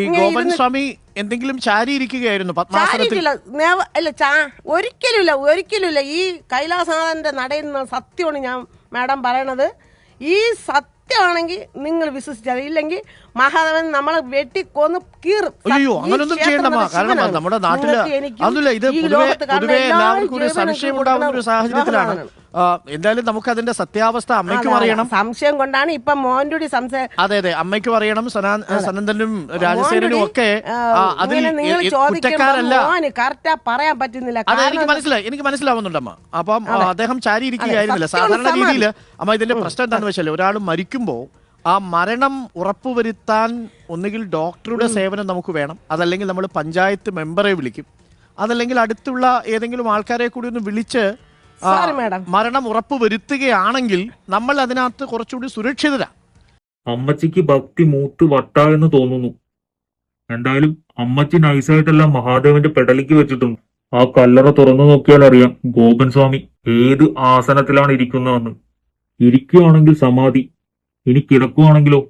ഈ ഗോപൻ സ്വാമി എന്തെങ്കിലും ചാരിയിരിക്കുകയായിരുന്നു പത്മാസനത്തിൽ. അല്ല ചാ ഒരിക്കലുമില്ല ഒരിക്കലുമില്ല. ഈ കൈലാസനാഥന്റെ നടയിൽ നിന്ന് സത്യമാണ് ഞാൻ മാഡം പറയണത്. ഈ സത്യമാണെങ്കിൽ നിങ്ങൾ വിശ്വസിച്ചത് ഇല്ലെങ്കിൽ മഹാദേവൻ നമ്മളെ വെട്ടിക്കൊന്ന് അയ്യോ അങ്ങനൊന്നും ചെയ്യണ്ടമ്മ കാരണം നമ്മുടെ നാട്ടിൽ അതല്ല ഇത് പൊതുവെ പൊതുവെ എല്ലാവർക്കും ഒരു സംശയം ഉണ്ടാകുന്ന ഒരു സാഹചര്യത്തിലാണ്. എന്തായാലും നമുക്ക് അതിന്റെ സത്യാവസ്ഥ അമ്മയ്ക്കും അറിയണം. സംശയം കൊണ്ടാണ് ഇപ്പൊ കൂടി സംശയം അതെ അതെ. അമ്മയ്ക്കും അറിയണം. സനന്ദനും രാജസേനും ഒക്കെ അതിൽ കുറ്റക്കാരല്ല. കറക്റ്റാ പറയാൻ പറ്റുന്നില്ല. അതെ എനിക്ക് മനസ്സിലായി എനിക്ക് മനസ്സിലാവുന്നുണ്ടമ്മ അപ്പം അദ്ദേഹം ചാരിയിരിക്കുകയായിരുന്നില്ല ഇരിക്കുകയായിരുന്നില്ല. സാധാരണ രീതിയിൽ അമ്മ ഇതിന്റെ പ്രശ്നം എന്താണെന്ന് വെച്ചാൽ ഒരാൾ മരിക്കുമ്പോൾ ആ മരണം ഉറപ്പുവരുത്താൻ ഒന്നുകിൽ ഡോക്ടറുടെ സേവനം നമുക്ക് വേണം. അതല്ലെങ്കിൽ നമ്മൾ പഞ്ചായത്ത് മെമ്പറെ വിളിക്കും. അതല്ലെങ്കിൽ അടുത്തുള്ള ഏതെങ്കിലും ആൾക്കാരെ കൂടി ഒന്ന് വിളിച്ച്. മരണം ഉറപ്പുവരുത്തുകയാണെങ്കിൽ നമ്മൾ അതിനകത്ത് കുറച്ചുകൂടി സുരക്ഷിതരാ. അമ്മച്ചിക്ക് ഭക്തി മൂത്ത് വട്ടായെന്ന് തോന്നുന്നു. എന്തായാലും അമ്മച്ചി നൈസായിട്ടെല്ലാം മഹാദേവന്റെ പെടലിക്ക് വെച്ചിട്ടുണ്ട്. ആ കല്ലറ തുറന്നു നോക്കിയാൽ അറിയാം ഗോപൻ സ്വാമി ഏത് ആസനത്തിലാണ് ഇരിക്കുന്നതെന്ന്. ഇരിക്കുകയാണെങ്കിൽ സമാധി. ഇനി കിടക്കുവാണെങ്കിലോ?